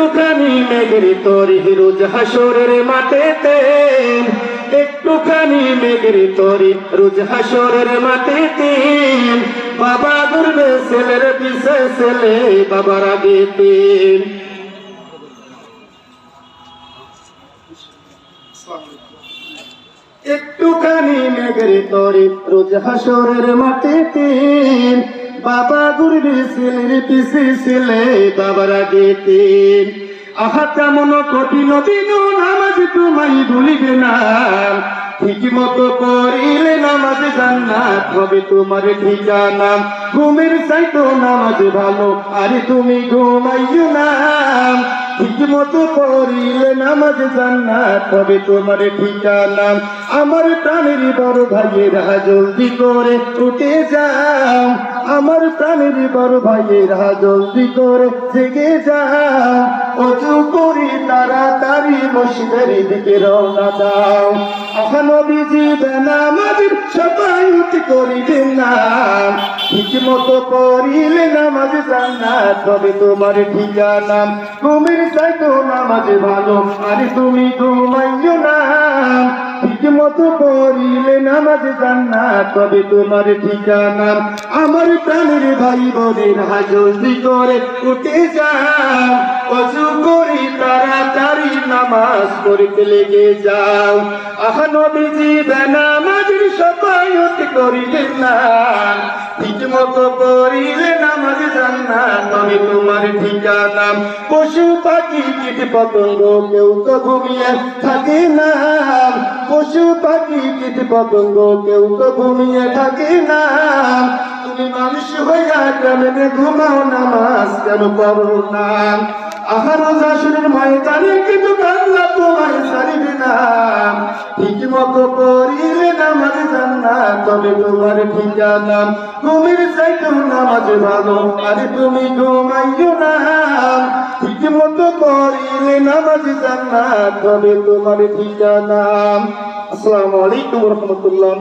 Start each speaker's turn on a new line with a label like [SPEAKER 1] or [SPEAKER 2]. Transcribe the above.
[SPEAKER 1] একটুখানি মেঘের তরি রোজ হাসরের মাঠেতে একটুখানি মেঘের তরি রোজ হাসরের মাঠেতে বাবা করবে ছেলের পিছে ছেলে, বাবার আগে তিন একটুখানি মেঘের তরে রোজ হাসরের মাঠে তিন বাবা গুরবি ছেলের পিছে ছেলে বাবার আগে তিন। আহা, তেমন কঠিন দিন নামাজ তোমায় ভুলিবে না। ঠিক মতো করিলে নামাজ জান্নাত হবে তোমার ঠিকানা। ঘুমের চাইতো নামাজ ভালো, আরে তুমি ঘুমাইও না। ঠিক মতো করিলে নামাজ জান্নাত হবে তোমার ঠিকানা। আমার প্রাণের বড় ভাইয়েরা জলদি করে উঠে যাও। আমার প্রাণের বড় ভাইয়েরা জলদি করে জেগে যাও অজু করি তাড়াতাড়ি মসজিদের দিকে রওনা দাও এখনও বিজি নামাজের সবাই উঠে করিবেন না। ঠিক মতো করিলে নামাজ জান্নাত তবে তোমার ঠিকানা। ঘুমের চাইতো নামাজ ভালো, আরে তুমি ঘুমাইও না। মতো করিলে নামাজ জান্নাত হবে তোমার ঠিকানা আমার প্রাণের ভাই বোনের হাজলদি করে উঠে যাও। অজু করি তাড়াতাড়ি নামাজ পড়তে লেগে যাও। আহা নবীজি, বেনামাজের সবাই অতি করিলেন না। ঠিক মতো করিলে নামাজ জান্নাত, তবে ঠিকানা পশু পাখি কীট পতঙ্গ কেউ তো ঘুমিয়ে থাকে না। পশু পাখি কীট পতঙ্গ কেউ তো ঘুমিয়ে থাকে না। তুমি মানুষ হইয়া কেমনে ঘুমাও নামাজ কেন করো না? আহার জাসুরের ময়দানে কিন্তু কান্না তোমায় সারিবে না। ঠিক মতো করিলে নামাজ জান্নাত তবে তোমার ঠিকানা। ঘুমের চাইতো নামাজ ভালো, আরে তুমি ঘুমাইও না। মতো করিলে নামাজ জান্নাত তবে তোমার ঠিকানা। আসসালামু আলাইকুম রহমতুল্লাহ।